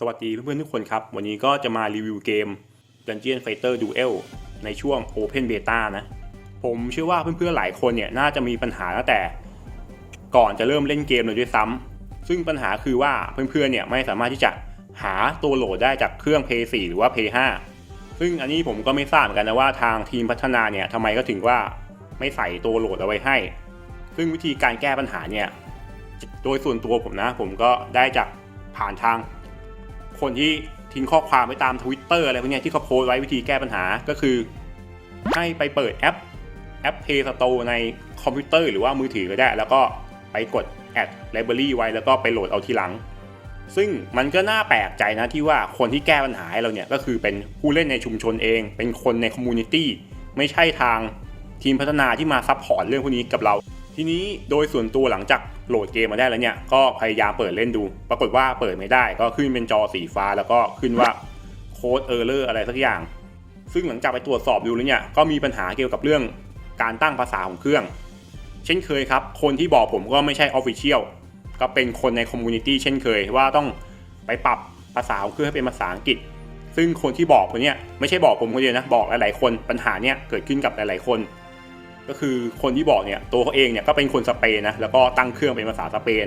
สวัสดีเพื่อนๆทุกคนครับ วันนี้ก็จะมารีวิวเกม Dungeon Fighter Duel ในช่วง Open Beta นะ ผมเชื่อว่าเพื่อนๆหลายคนเนี่ยน่าจะมีปัญหาตั้งแต่ ก่อนจะเริ่มเล่นเกมเลยด้วยซ้ำซึ่งปัญหาคือว่าเพื่อนๆเนี่ยไม่สามารถที่จะหาตัวโหลดได้จากเครื่อง Play 4หรือว่า Play 5ซึ่งอันนี้ผมก็ไม่ทราบเหมือนกันนะว่าทางทีมพัฒนาเนี่ยทำไมก็ถึงว่าไม่ใส่ตัวโหลดเอาไว้ให้ ซึ่งวิธีการแก้ปัญหาเนี่ยโดยส่วนตัวผมนะ ผมก็ได้จากผ่านทาง คนที่ทิ้งข้อความไว้ตาม Twitter อะไรพวกนี้ที่เขาโพสไว้วิธีแก้ปัญหาก็คือ ให้ไปเปิดแอปแอป Play Store ในคอมพิวเตอร์หรือว่ามือถือก็ได้ แล้วก็ไปกด Add Library ไว้แล้วก็ไปโหลดเอาทีหลัง ซึ่งมันก็น่าแปลกใจนะที่ว่าคนที่แก้ปัญหาให้เราเนี่ยก็คือเป็นผู้เล่นในชุมชนเอง เป็นคนในคอมมูนิตี้ไม่ใช่ทางทีมพัฒนาที่มาซัพพอร์ตเรื่องพวกนี้กับเรา ทีนี้โดยส่วนตัวหลังจากโหลดเกมมาได้แล้วเนี่ย ก็พยายามเปิดเล่นดู ปรากฏว่าเปิดไม่ได้ ก็ขึ้นเป็นจอสีฟ้าแล้วก็ขึ้นว่าโค้ดเออร์เลอร์อะไรสักอย่าง ซึ่งหลังจากไปตรวจสอบดูแล้วเนี่ย ก็มีปัญหาเกี่ยวกับเรื่องการตั้งภาษาของเครื่อง เช่นเคยครับ คนที่บอกผมก็ไม่ใช่ออฟฟิเชียล ก็เป็นคนในคอมมูนิตี้เช่นเคยว่าต้องไปปรับภาษาของเครื่องให้เป็นภาษาอังกฤษ ซึ่งคนที่บอกผมเนี่ยไม่ใช่บอกผมคนเดียวนะ บอกหลายๆคน ปัญหาเนี่ยเกิดขึ้นกับหลายๆคน ก็คือคนที่บอกเนี่ยตัวเขาเองเนี่ยก็เป็นคนสเปนนะแล้วก็ตั้งเครื่องเป็นภาษาสเปน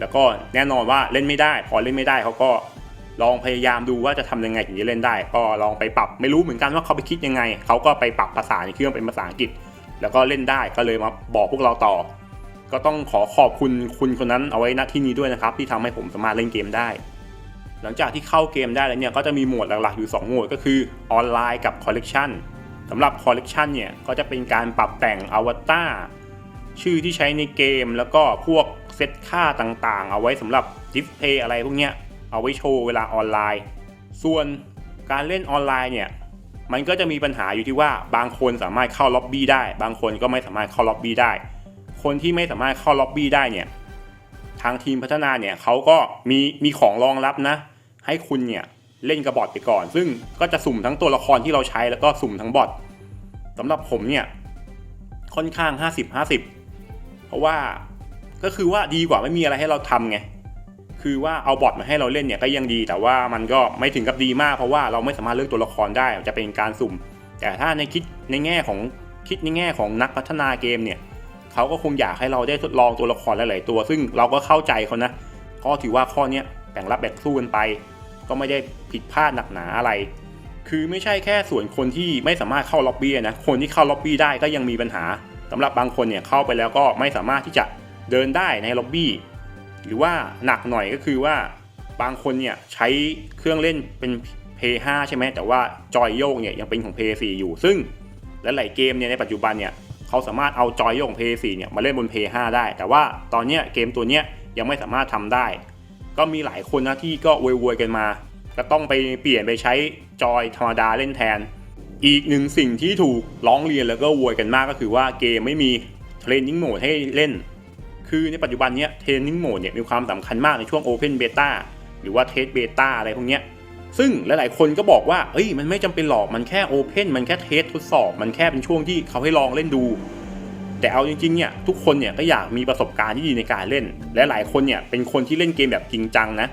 แล้วก็แน่นอนว่าเล่นไม่ได้ พอเล่นไม่ได้เขาก็ลองพยายามดูว่าจะทำยังไงถึงจะเล่นได้ ก็ลองไปปรับไม่รู้เหมือนกันว่าเขาไปคิดยังไงเขาก็ไปปรับภาษาในเครื่องเป็นภาษาอังกฤษ แล้วก็เล่นได้ก็เลยมาบอกพวกเราต่อ ก็ต้องขอขอบคุณคุณคนนั้นเอาไว้ณที่นี้ด้วยนะครับ ที่ทำให้ผมสามารถเล่นเกมได้ หลังจากที่เข้าเกมได้แล้วเนี่ยก็จะมีโหมดหลักๆอยู่ 2 โหมดก็คือออนไลน์กับคอลเลกชัน สำหรับคอลเลกชันเนี่ยก็จะเป็นการปรับแต่งอวตารชื่อที่ใช้ในเกมแล้วก็พวกเซตค่าต่างๆ เอาไว้สำหรับดิสเพย์อะไรพวกเนี้ยเอาไว้โชว์เวลาออนไลน์ ส่วนการเล่นออนไลน์เนี่ยมันก็จะมีปัญหาอยู่ที่ว่าบางคนสามารถเข้าล็อบบี้ได้ บางคนก็ไม่สามารถเข้าล็อบบี้ได้ คนที่ไม่สามารถเข้าล็อบบี้ได้เนี่ยทางทีมพัฒนาเนี่ยเขาก็มีมีของรองรับนะ ให้คุณเนี่ย เล่นกับบอทไปก่อน ซึ่งก็จะสุ่มทั้งตัวละครที่เราใช้แล้วก็สุ่มทั้งบอทสำหรับผมเนี่ยค่อนข้าง 50-50 เพราะว่าก็คือว่าดีกว่าไม่มีอะไรให้เราทำไงคือว่าเอาบอทมาให้เราเล่นเนี่ยก็ยังดี แต่ว่ามันก็ไม่ถึงกับดีมากเพราะว่าเราไม่สามารถเลือกตัวละครได้จะเป็นการสุ่ม แต่ถ้าในคิดในแง่ของคิดในแง่ของนักพัฒนาเกมเนี่ยเขาก็คงอยากให้เราได้ทดลองตัวละครหลาย ๆ ตัว ซึ่งเราก็เข้าใจเขานะก็ถือว่าข้อเนี้ยแบ่งรับแบ่งสู้กันไป ก็ไม่ได้ผิดพลาดหนักหนาอะไร คือไม่ใช่แค่ส่วนคนที่ไม่สามารถเข้าล็อบบี้นะ คนที่เข้าล็อบบี้ได้ก็ยังมีปัญหาสำหรับบางคนเนี่ยเข้าไปแล้วก็ไม่สามารถที่จะเดินได้ในล็อบบี้ หรือว่าหนักหน่อยก็คือว่าบางคนเนี่ยใช้เครื่องเล่นเป็น p 5ใช่ไหมแต่ว่าจอยโยกเนี่ยยังเป็นของ p 4อยู่ ซึ่งและหลายเกมเนี่ยในปัจจุบันเนี่ยเขาสามารถเอาจอยโยกของ p 4เนี่ยมาเล่นบน p 5ได้ แต่ว่าตอนเนี้ยเกมตัวเนี้ยยังไม่สามารถทำได้ ก็มีหลายคนนะที่ก็โวยๆกันมา ก็ต้องไปเปลี่ยนไปใช้จอยธรรมดาเล่นแทน อีกหนึ่งสิ่งที่ถูกร้องเรียนแล้วก็โวยกันมากก็คือว่าเกมไม่มีเทรนนิ่งโหมดให้เล่น คือในปัจจุบันเนี้ยเทรนนิ่งโหมดเนี่ยมีความสำคัญมากในช่วง Open Beta หรือว่าเทสเบต้าอะไรพวกเนี้ยซึ่งหลายๆ คนก็บอกว่า เอ้ย มันไม่จำเป็นหรอก มันแค่ Open มันแค่เทสทดสอบ มันแค่เป็นช่วงที่เขาให้ลองเล่นดู แต่เอาจริงๆเนี่ยทุกคนเนี่ยก็อยากมีประสบการณ์ที่ดีในการเล่น และหลายคนเนี่ยเป็นคนที่เล่นเกมแบบจริงจังนะ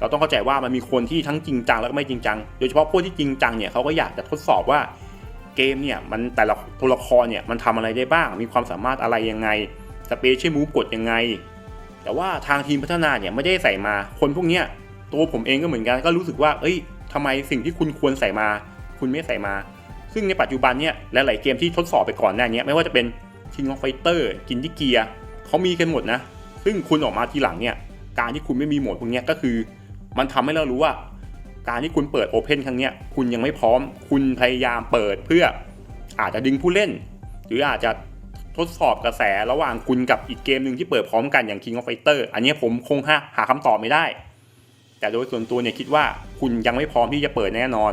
เราต้องเข้าใจว่ามันมีคนที่ทั้งจริงจังแล้วก็ไม่จริงจัง โดยเฉพาะพวกที่จริงจังเนี่ยเขาก็อยากจะทดสอบว่าเกมเนี่ยมันแต่ละตัวละครเนี่ยมันทำอะไรได้บ้าง มีความสามารถอะไรยังไงสเปเชียลมูฟกดยังไง แต่ว่าทางทีมพัฒนาเนี่ยไม่ได้ใส่มาคนพวกเนี้ยตัวผมเองก็เหมือนกันก็รู้สึกว่า เอ้ยทำไมสิ่งที่คุณควรใส่มา คุณไม่ใส่มา ซึ่งในปัจจุบันเนี่ยหลายๆเกมที่ทดสอบไปก่อนหน้านี้ไม่ว่าจะเป็น King of Fighter กินที่เกียร์เขามีกันหมดนะ ซึ่งคุณออกมาทีหลังเนี่ย การที่คุณไม่มีโหมดพวกนี้ก็คือ มันทำให้เรารู้ว่า การที่คุณเปิด Open ครั้งนี้คุณยังไม่พร้อม คุณพยายามเปิดเพื่ออาจจะดึงผู้เล่น หรืออาจจะทดสอบกระแสระหว่างคุณกับอีกเกมหนึ่งที่เปิดพร้อมกันอย่าง King of Fighter อันนี้ผมคงหาหาคำตอบไม่ได้ แต่โดยส่วนตัวเนี่ยคิดว่าคุณยังไม่พร้อมที่จะเปิดแน่นอน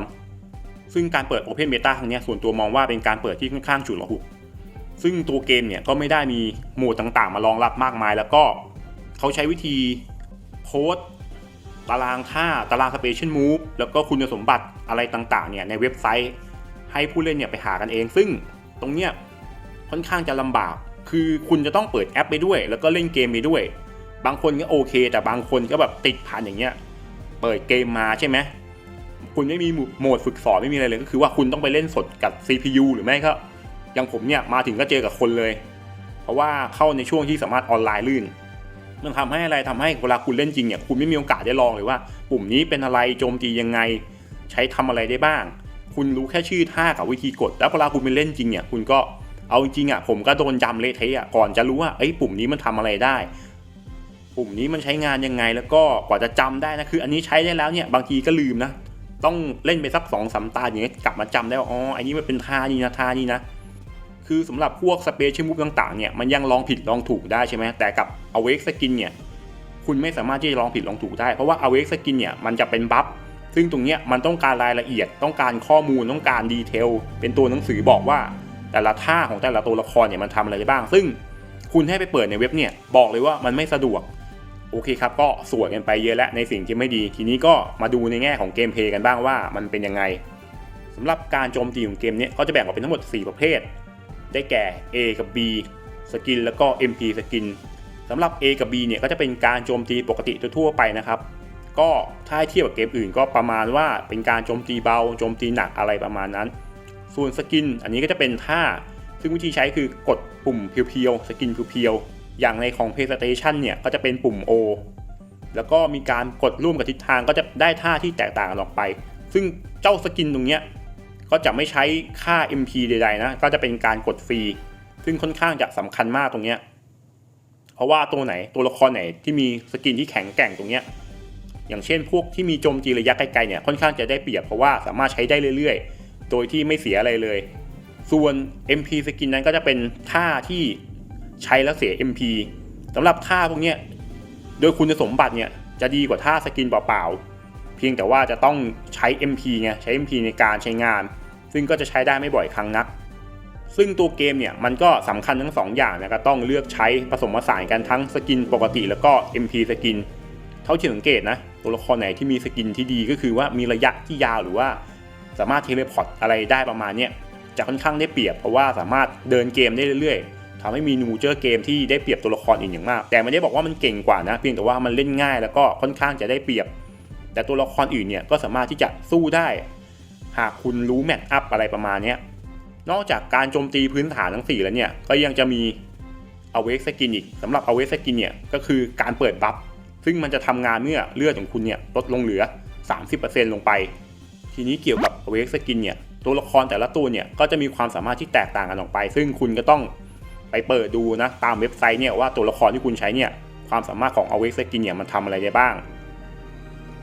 ซึ่งการเปิด Open Beta ครั้งนี้ส่วนตัวมองว่าเป็นการเปิดที่ค่อนข้างฉุดละหุก ซึ่งตัวเกมเนี่ยก็ไม่ได้มีโหมดต่างๆ มารองรับมากมาย แล้วก็เขาใช้วิธีโพสต์ตารางท่าตารางสเปเชียลมูฟแล้วก็คุณสมบัติอะไรต่างๆเนี่ยในเว็บไซต์ให้ผู้เล่นเนี่ยไปหากันเอง ซึ่งตรงเนี้ยค่อนข้างจะลำบาก คือคุณจะต้องเปิดแอปไปด้วย แล้วก็เล่นเกมไปด้วย บางคนก็โอเค แต่บางคนก็แบบติดผ่านอย่างเงี้ยเปิดเกมมาใช่ไหมคุณไม่มีโหมดฝึกสอนไม่มีอะไรเลยก็คือว่าคุณต้องไปเล่นสดกับ CPU หรือไม่ก็ อย่างผมเนี่ยมาถึงก็เจอกับคนเลย เพราะว่าเข้าในช่วงที่สามารถออนไลน์ลื่น มันทำให้อะไรทำให้เวลาคุณเล่นจริงเนี่ยคุณไม่มีโอกาสได้ลองเลยว่า ปุ่มนี้เป็นอะไรโจมตียังไง ใช้ทำอะไรได้บ้าง คุณรู้แค่ชื่อท่ากับวิธีกด แล้วเวลาคุณไปเล่นจริงเนี่ยคุณก็เอาจริงอะผมก็โดนจำเละเทะก่อนจะรู้ว่าไอ้ปุ่มนี้มันทำอะไรได้ ปุ่มนี้มันใช้งานยังไงแล้วก็กว่าจะจำได้นะคือ อันนี้ใช้ได้แล้วเนี่ยบางทีก็ลืมนะต้องเล่นไปสักสองสามตาอย่างเงี้ยกลับมาจำได้ว่าอ๋ออันนี้มันเป็นท่านี้นะท่านี้นะ คือสำหรับพวกสเปเชียลมุกต่างๆเนี่ยมันยังลองผิดลองถูกได้ใช่ไหมแต่กับ Awake Skin เนี่ยคุณไม่สามารถที่จะลองผิดลองถูกได้ เพราะว่า Awake Skin เนี่ยมันจะเป็นบัฟซึ่งตรงเนี้ยมันต้องการรายละเอียดต้องการข้อมูลต้องการดีเทลเป็นตัวหนังสือบอกว่า แต่ละท่าของแต่ละตัวละครเนี่ยมันทำอะไรได้บ้าง ซึ่งคุณให้ไปเปิดในเว็บเนี่ยบอกเลยว่ามันไม่สะดวกโอเคครับก็สวยกันไปเยอะแล้วในสิ่งที่ไม่ดี ทีนี้ก็มาดูในแง่ของเกมเพลย์กันบ้างว่ามันเป็นยังไงสำหรับการโจมตีของเกมเนี้ก็จะแบ่งออกเป็นทั้งหมด 4 ประเภท ได้แก่ A กับ B สกินแล้วก็ MP สกินสำหรับ A กับ B เนี่ยก็จะเป็นการโจมตีปกติทั่วไปนะครับ ก็ถ้าเทียบกับเกมอื่นก็ประมาณว่าเป็นการโจมตีเบาโจมตีหนักอะไรประมาณนั้น ส่วนสกิน อันนี้ก็จะเป็นท่า ซึ่งวิธีใช้คือกดปุ่มเพียวๆสกินเพียวๆอย่างในของ PlayStation เนี่ยก็จะเป็นปุ่ม O แล้วก็มีการกดร่วมกับทิศทางก็จะได้ท่าที่แตกต่างกันออกไป ซึ่งเจ้าสกินตรงเนี้ย ก็จะไม่ใช้ค่า MP ใดๆนะ ก็จะเป็นการกดฟรี ซึ่งค่อนข้างจะสำคัญมากตรงเนี้ย เพราะว่าตัวไหนตัวละครไหนที่มีสกินที่แข็งแกร่งตรงเนี้ย อย่างเช่น พวกที่มีโจมตีระยะไกลๆเนี่ย ค่อนข้างจะได้เปรียบเพราะว่าสามารถใช้ได้เรื่อยๆ โดยที่ไม่เสียอะไรเลย ส่วน MP สกินนั้นก็จะเป็นท่าที่ใช้แล้วเสีย MP สำหรับท่าพวกเนี้ย โดยคุณสมบัติเนี่ยจะดีกว่าท่าสกินเปล่าๆ เพียงแต่ว่าจะต้องใช้ MP ไงใช้ MP ในการใช้งาน ซึ่งก็จะใช้ได้ไม่บ่อยครั้งนัก ซึ่งตัวเกมเนี่ยมันก็สำคัญทั้งสองอย่างนะก็ต้องเลือกใช้ผสมผสานกันทั้งสกินปกติแล้วก็ MP สกิน เท่าที่สังเกตนะตัวละครไหนที่มีสกินที่ดีก็คือว่ามีระยะที่ยาวหรือว่า สามารถเทเลพอร์ตอะไรได้ประมาณเนี้ยจะค่อนข้างได้เปรียบเพราะว่าสามารถเดินเกมได้เรื่อยๆทำให้มีนูเจอร์เกมที่ได้เปรียบตัวละครอื่นอย่างมาก แต่ไม่ได้บอกว่ามันเก่งกว่านะ เพียงแต่ว่ามันเล่นง่ายแล้วก็ค่อนข้างจะได้เปรียบ แต่ตัวละครอื่นเนี่ยก็สามารถที่จะสู้ได้ หากคุณรู้แมทอัพอะไรประมาณนี้นอกจากการโจมตีพื้นฐานทั้ง 4 แล้วเนี่ย ก็ยังจะมี Awake Skin อีกสำหรับ Awake Skin เนี่ย ก็คือการเปิดบัฟ ซึ่งมันจะทำงานเมื่อเลือดของคุณเนี่ยลดลงเหลือ 30%ลงไป ทีนี้เกี่ยวกับ Awake Skin เนี่ย ตัวละครแต่ละตัวเนี่ยก็จะมีความสามารถที่แตกต่างกันออกไป ซึ่งคุณก็ต้องไปเปิดดูนะตามเว็บไซต์เนี่ยว่าตัวละครที่คุณใช้เนี่ยความสามารถของ Awake Skin เนี่ยมันทำอะไรได้บ้าง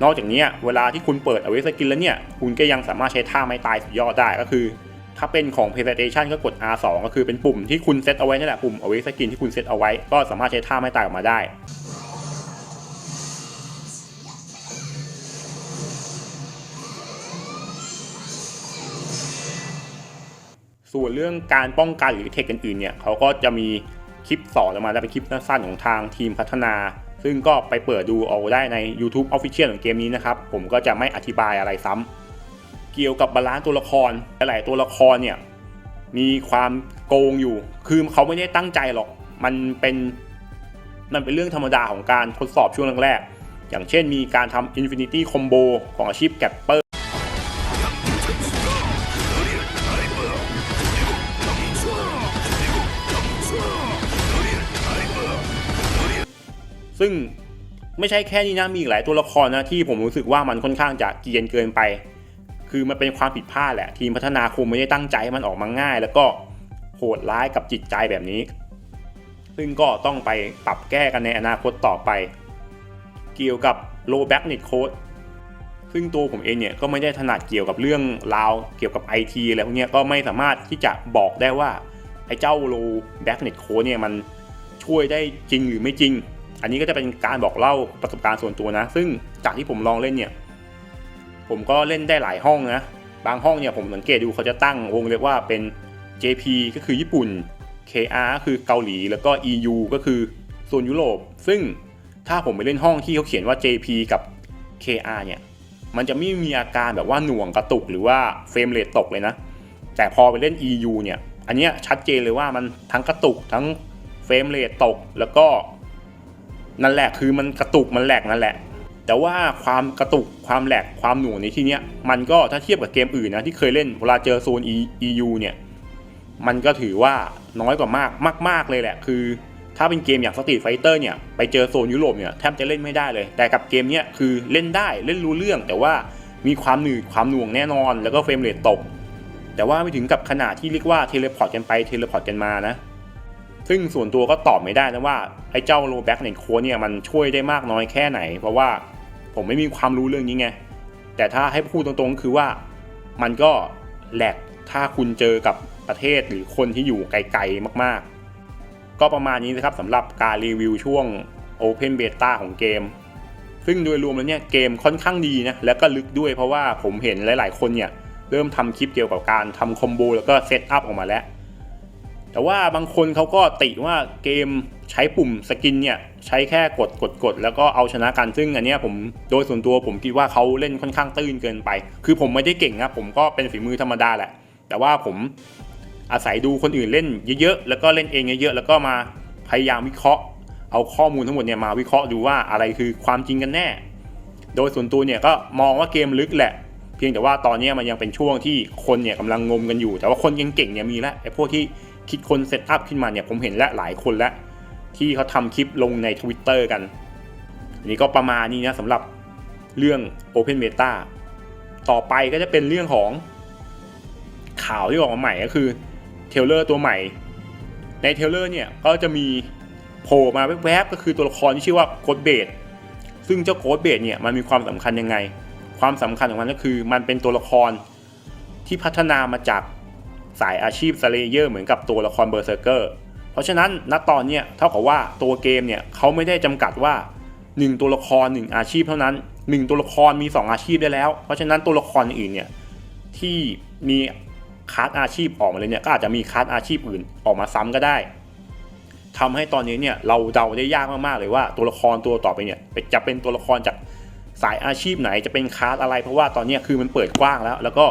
นอกจากนี้เวลาที่คุณเปิด Awake Skin แล้วเนี่ย คุณก็ยังสามารถใช้ท่าไม้ตายสุดยอดได้ก็คือ ถ้าเป็นของ PlayStation ก็กด R2 ก็คือเป็นปุ่มที่คุณเซตเอาไว้นั่แหละปุ่ม Awake Skin ที่คุณเซตเอาไว้ ก็สามารถใช้ท่าไม้ตายออกมาได้ส่วนเรื่องการป้องกันหรือเทคอื่นๆเนี่ยเขาก็จะมีคลิปสอนออกมาแล้วเป็นคลิปสั้นๆของทางทีมพัฒนา ซึ่งก็ไปเปิดดูเอาได้ใน YouTube Official ของเกมนี้นะครับ ผมก็จะไม่อธิบายอะไรซ้ำ เกี่ยวกับบาลานซ์ตัวละครหลายตัวละครเนี่ยมีความโกงอยู่ คือเขาไม่ได้ตั้งใจหรอก มันเป็นมันเป็นเรื่องธรรมดาของการทดสอบช่วงแรกๆ อย่างเช่นมีการทำ Infinity Combo ของอาชีพแกปเปอร์ ซึ่งไม่ใช่แค่นี้นะมีอีกหลายตัวละครนะที่ผมรู้สึกว่ามันค่อนข้างจะเกียนเกินไป คือมันเป็นความผิดพลาดแหละ ทีมพัฒนาคงไม่ได้ตั้งใจให้มันออกมาง่าย แล้วก็โหดร้ายกับจิตใจแบบนี้ ซึ่งก็ต้องไปปรับแก้กันในอนาคตต่อไป เกี่ยวกับ low back net code ซึ่งตัวผมเองเนี่ยก็ไม่ได้ถนัดเกี่ยวกับเรื่องราวเกี่ยวกับ IT อะไรพวกนี้ก็ไม่สามารถที่จะบอกได้ว่าไอ้เจ้า low back net code เนี่ยมันช่วยได้จริงหรือไม่จริง อันนี้ก็จะเป็นการบอกเล่าประสบการณ์ส่วนตัวนะ ซึ่งจากที่ผมลองเล่นเนี่ย ผมก็เล่นได้หลายห้องนะ บางห้องเนี่ยผมสังเกตดูเขาจะตั้งวงเรียกว่าเป็น JP ก็คือญี่ปุ่น KR คือเกาหลี แล้วก็ EU ก็คือโซนยุโรป ซึ่งถ้าผมไปเล่นห้องที่เขาเขียนว่า JP กับ KR เนี่ย มันจะไม่มีอาการแบบว่าหน่วงกระตุกหรือว่าเฟรมเรทตกเลยนะ แต่พอไปเล่น EU เนี่ย อันนี้ชัดเจนเลยว่ามันทั้งกระตุกทั้งเฟรมเรทตกแล้วก็ นั่นแหละคือมันกระตุกมันแหลกนั่นแหละ แต่ว่าความกระตุกความแหลกความหน่วงในที่เนี้ยมันก็ถ้าเทียบกับเกมอื่นนะที่เคยเล่นเวลาเจอโซน E- EU เนี่ยมันก็ถือว่าน้อยกว่ามากมาก ๆ เลยแหละ คือ ถ้าเป็นเกมอย่าง Street Fighter เนี่ยไปเจอโซนยุโรปเนี่ยแทบจะเล่นไม่ได้เลย แต่กับเกมเนี้ยคือเล่นได้เล่นรู้เรื่อง แต่ว่ามีความหนืดความหน่วงแน่นอน แล้วก็เฟรมเรทตก แต่ว่าไม่ถึงกับขนาดที่เรียกว่าเทเลพอร์ตกันไปเทเลพอร์ตกันมานะ ซึ่งส่วนตัวก็ตอบไม่ได้นะว่าไอ้เจ้าโลแบ็กเน็ตโค้ดเนี่ยมันช่วยได้มากน้อยแค่ไหน เพราะว่าผมไม่มีความรู้เรื่องนี้ไง แต่ถ้าให้พูดตรงๆคือว่ามันก็แหลกถ้าคุณเจอกับประเทศหรือคนที่อยู่ไกลๆมากๆ ก็ประมาณนี้นะครับสำหรับการรีวิวช่วง Open Beta ของเกม ซึ่งโดยรวมแล้วเนี่ยเกมค่อนข้างดีนะแล้วก็ลึกด้วยเพราะว่าผมเห็นหลายๆ คนเนี่ยเริ่มทำคลิปเกี่ยวกับการทำคอมโบแล้วก็เซตอัพออกมาแล้ว แต่ว่าบางคนเขาก็ติว่าเกมใช้ปุ่มสกินเนี่ยใช้แค่กดกดกดแล้วก็เอาชนะกันซึ่งอันเนี้ยผมโดยส่วนตัวผมคิดว่าเขาเล่นค่อนข้างตื้นเกินไป คือผมไม่ได้เก่งนะผมก็เป็นฝีมือธรรมดาแหละ แต่ว่าผมอาศัยดูคนอื่นเล่นเยอะๆแล้วก็เล่นเองเยอะๆแล้วก็มาพยายามวิเคราะห์ เอาข้อมูลทั้งหมดเนี่ยมาวิเคราะห์ดูว่าอะไรคือความจริงกันแน่ โดยส่วนตัวเนี่ยก็มองว่าเกมลึกแหละ เพียงแต่ว่าตอนนี้มันยังเป็นช่วงที่คนเนี่ยกำลังงมกันอยู่ แต่ว่าคนเก่งๆเนี่ยมีแล้วไอ้พวกที่ คิดคนเซตอัพขึ้นมาเนี่ยผมเห็นแล้วหลายคนแล้วที่เขาทำคลิปลงใน Twitter กันอันนี้ก็ประมาณนี้นะสำหรับเรื่อง Open Beta ต่อไปก็จะเป็นเรื่องของข่าวที่ออกมาใหม่ก็คือเทเลอร์ตัวใหม่ ในเทเลอร์เนี่ยก็จะมีโผล่มาแวบๆก็คือตัวละครที่ชื่อว่าโคดเบดซึ่งเจ้าโคดเบดเนี่ยมันมีความสำคัญยังไง ความสำคัญของมันก็คือมันเป็นตัวละครที่พัฒนามาจาก สายอาชีพสเลเยอร์เหมือนกับตัวละครเบอร์เซอร์เกอร์เพราะฉะนั้นณตอนเนี้ยเท่ากับว่าตัวเกมเนี่ยเขาไม่ได้จำกัดว่า 1 ตัวละคร 1 อาชีพเท่านั้น 1 ตัวละครมี 2 อาชีพได้แล้ว เพราะฉะนั้นตัวละครอื่นเนี่ยที่มีคลาสอาชีพออกมาเลยเนี่ยก็อาจจะมีคลาสอาชีพอื่นออกมาซ้ำก็ได้ทำให้ตอนนี้เนี่ยเราเดาได้ยากมากๆเลยว่าตัวละครตัวต่อไปเนี่ยจะเป็นตัวละครจากสายอาชีพไหนจะเป็นคลาสอะไร เพราะว่าตอนนี้คือมันเปิดกว้างแล้ว แล้วก็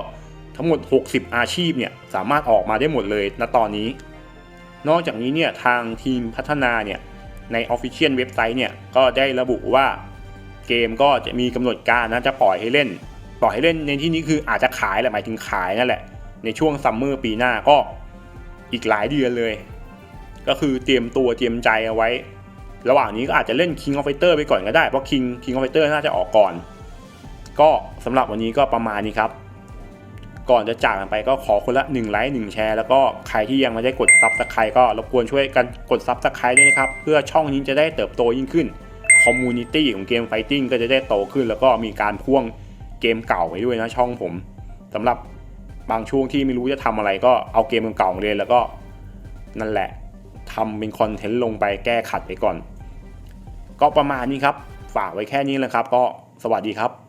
ทั้งหมด 60 อาชีพเนี่ยสามารถออกมาได้หมดเลยณตอนนี้ นอกจากนี้เนี่ยทางทีมพัฒนาเนี่ยใน Official เว็บไซต์เนี่ยก็ได้ระบุว่าเกมก็จะมีกำหนดการนะจะปล่อยให้เล่น ปล่อยให้เล่นในที่นี้คืออาจจะขายแหละหมายถึงขายนั่นแหละ ในช่วงซัมเมอร์ปีหน้าก็อีกหลายเดือนเลย ก็คือเตรียมตัวเตรียมใจเอาไว้ ระหว่างนี้ก็อาจจะเล่น King of Fighter ไปก่อนก็ได้ เพราะ King King of Fighter น่าจะออกก่อน ก็สำหรับวันนี้ก็ประมาณนี้ครับ ก่อนจะจากกันไปก็ขอคนละ1ไลค์1แชร์แล้วก็ใครที่ยังไม่ได้กดซับสไครต์ก็รบกวนช่วยกันกดซับสไครต์ด้วยนะครับ เพื่อช่องนี้จะได้เติบโตยิ่งขึ้นคอมมูนิตี้ของเกมไฟติ้งก็จะได้โตขึ้น แล้วก็มีการพ่วงเกมเก่าไว้ด้วยนะช่องผมสำหรับบางช่วงที่ไม่รู้จะทำอะไรก็เอาเกมเก่าๆมาเล่นแล้วก็นั่นแหละทำเป็นคอนเทนต์ลงไปแก้ขัดไปก่อน ก็ประมาณนี้ครับ ฝากไว้แค่นี้แหละครับ ก็สวัสดีครับ